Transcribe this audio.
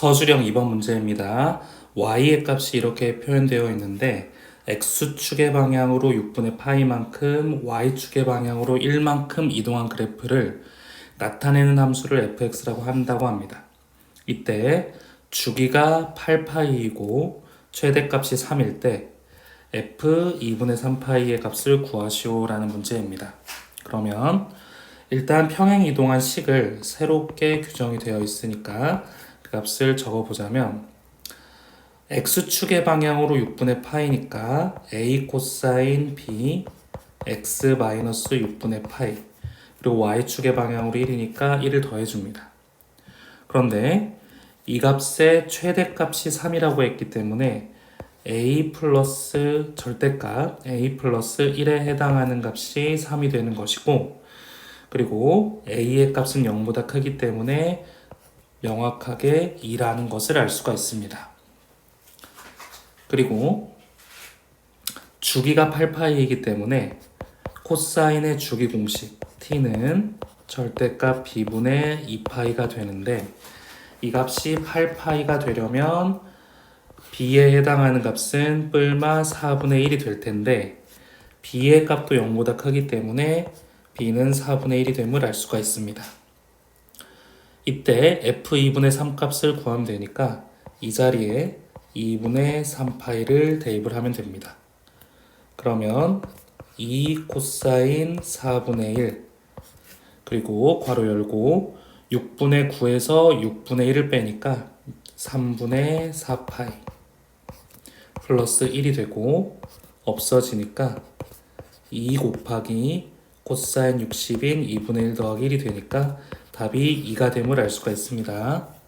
서술형 2번 문제입니다. y의 값이 이렇게 표현되어 있는데 x축의 방향으로 6분의 파이만큼 y축의 방향으로 1만큼 이동한 그래프를 나타내는 함수를 fx라고 한다고 합니다. 이때 주기가 8파이이고 최대값이 3일 때 f 2분의 3파이의 값을 구하시오라는 문제입니다. 그러면 일단 평행 이동한 식을 새롭게 규정이 되어 있으니까 그 값을 적어 보자면 x축의 방향으로 6분의 파이니까 a 코사인 b x 마이너스 6분의 파이 그리고 y축의 방향으로 1이니까 1을 더해 줍니다. 그런데 이 값의 최대값이 3이라고 했기 때문에 a 플러스 절대값 a 플러스 1에 해당하는 값이 3이 되는 것이고 그리고 a의 값은 0보다 크기 때문에 명확하게 2라는 것을 알 수가 있습니다. 그리고 주기가 8파이이기 때문에 코사인의 주기 공식 t는 절대값 b분의 2파이가 되는데 이 값이 8파이가 되려면 b에 해당하는 값은 뿔마 4분의 1이 될 텐데 b의 값도 0보다 크기 때문에 b는 4분의 1이 됨을 알 수가 있습니다. 이때 f2분의 3 값을 구하면 되니까 이 자리에 2분의 3 파이를 대입을 하면 됩니다. 그러면 2 코사인 4분의 1 그리고 괄호 열고 6분의 9에서 6분의 1을 빼니까 3분의 4 파이 플러스 1이 되고 없어지니까 2 곱하기 코사인 60인 2분의 1 더하기 1이 되니까 답이 2가 됨을 알 수가 있습니다.